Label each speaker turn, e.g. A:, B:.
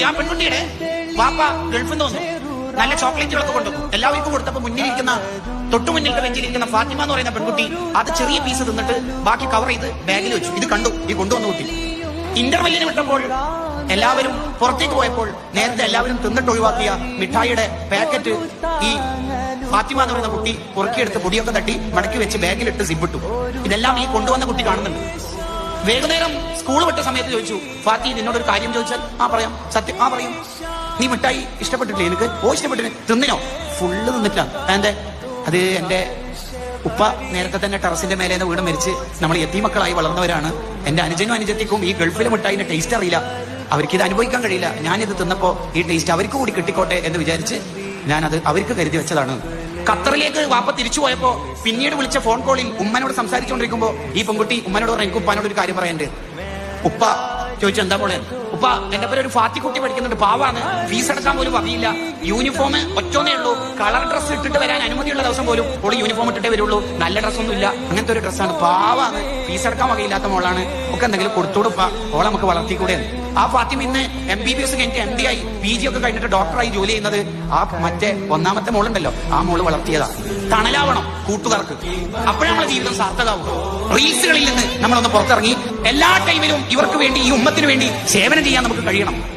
A: പെൺകുട്ടി ആ പെൺകുട്ടിയുടെ വാപ്പ ഗൾഫിൽ നിന്ന് വന്നു. നല്ല ചോക്ലേറ്റുകളൊക്കെ കൊണ്ടുവന്നു. എല്ലാവർക്കും കൊടുത്തപ്പോ മുന്നിലിരിക്കുന്ന തൊട്ടു മുന്നിലത്തെ വെഞ്ചിരിക്കുന്ന ഫാത്തിമ എന്ന് പറയുന്ന പെൺകുട്ടി അത് ചെറിയ പീസ് തിന്നിട്ട് ബാക്കി കവർ ചെയ്ത് ബാഗിൽ വെച്ചു. ഇത് കണ്ടു. ഈ കൊണ്ടുവന്ന കുട്ടി. ഇന്റർവെല്ലിന് വിട്ടപ്പോൾ എല്ലാവരും പുറത്തേക്ക് പോയപ്പോൾ നേരത്തെ എല്ലാവരും തിന്നിട്ട് ഒഴിവാക്കിയ മിഠായിയുടെ പാക്കറ്റ് ഈ ഫാത്തിമ എന്ന് പറയുന്ന കുട്ടി പുറക്കിയെടുത്ത് പൊടിയൊക്കെ തട്ടി മടക്കി വെച്ച് ബാഗിലിട്ട് സിബിട്ടു ഇതെല്ലാം ഈ കൊണ്ടുവന്ന കുട്ടി കാണുന്നുണ്ട്. വൈകുന്നേരം സ്കൂൾ വിട്ട സമയത്ത് ചോദിച്ചു ഫാത്തി നിന്നോട് ഒരു കാര്യം ചോദിച്ചാൽ ആ പറയാം സത്യം ആ പറയും. നീ മിഠായി ഇഷ്ടപ്പെട്ടിട്ടില്ലേ എനിക്ക് ഓ ഇഷ്ടപ്പെട്ടിട്ട് തിന്നിനോ? ഫുള്ള് തിന്നിട്ടാ എന്റെ അത് എന്റെ ഉപ്പ നേരത്തെ തന്നെ ടെറസിന്റെ മേലെ വീട് മരിച്ച് നമ്മൾ എത്തിമക്കളായി വളർന്നവരാണ്. എന്റെ അനുജനും അനുജത്തിക്കും ഈ ഗൾഫിലെ മിഠായിന്റെ ടേസ്റ്റ് അറിയില്ല. അവർക്ക് ഇത് അനുഭവിക്കാൻ കഴിയില്ല. ഞാനിത് തിന്നപ്പോ ഈ ടേസ്റ്റ് അവർക്ക് കൂടി കിട്ടിക്കോട്ടെ എന്ന് വിചാരിച്ച് ഞാനത് അവർക്ക് കരുതി വെച്ചതാണ്. ഖത്തറിലേക്ക് വാപ്പ തിരിച്ചു പോയപ്പോ പിന്നീട് വിളിച്ച ഫോൺ കോളിൽ ഉമ്മനോട് സംസാരിച്ചുകൊണ്ടിരിക്കുമ്പോ ഈ പെൺകുട്ടി ഉമ്മനോട് പറഞ്ഞു എനിക്ക് ഉപ്പാനോട് ഒരു കാര്യം പറയാനുണ്ട്. ഉപ്പ ചോദിച്ചു എന്താ പോലെ ഉപ്പ എന്റെ പേര് ഒരു ഫാത്തിക്കുട്ടി പഠിക്കുന്നുണ്ട് പാവാണ്. ഫീസ് അടക്കാൻ പോലും അറിയില്ല യൂണിഫോം ഒറ്റോന്നേ ഉള്ളൂ. കളർ ഡ്രസ്സ് ഇട്ടിട്ട് വരാൻ അനുമതിയുള്ള ദിവസം പോലും ഓൾ യൂണിഫോം ഇട്ടിട്ടേ വരുള്ളൂ. നല്ല ഡ്രസ്സൊന്നും ഇല്ല. അങ്ങനത്തെ ഒരു ഡ്രസ്സാണ് പാവാണ്. ഫീസ് അടക്കാൻ വകയില്ലാത്ത മോളാണ്. ഒക്കെ എന്തെങ്കിലും കൊടുത്തോടുപ്പ ഓളെ നമുക്ക് വളർത്തിക്കൂടെ ആ ഫാത്തിമ ഇന്ന് എം ബി ബി എസ് കഴിഞ്ഞിട്ട് എം ഡി ആയി പി ജി ഒക്കെ കഴിഞ്ഞിട്ട് ഡോക്ടറായി ജോലി ചെയ്യുന്നത് ആ മറ്റേ ഒന്നാമത്തെ മോളുണ്ടല്ലോ ആ മോൾ വളർത്തിയതാ. തണലാവണം കൂട്ടുകാർക്ക്. അപ്പോഴേ നമ്മുടെ ജീവിതം സാർത്ഥകാവും. റീൽസുകളിൽ നിന്ന് നമ്മളൊന്ന് പുറത്തിറങ്ങി എല്ലാ ടൈമിലും ഇവർക്ക് വേണ്ടി ഈ ഉമ്മത്തിന് വേണ്ടി സേവനം ചെയ്യാൻ നമുക്ക് കഴിയണം.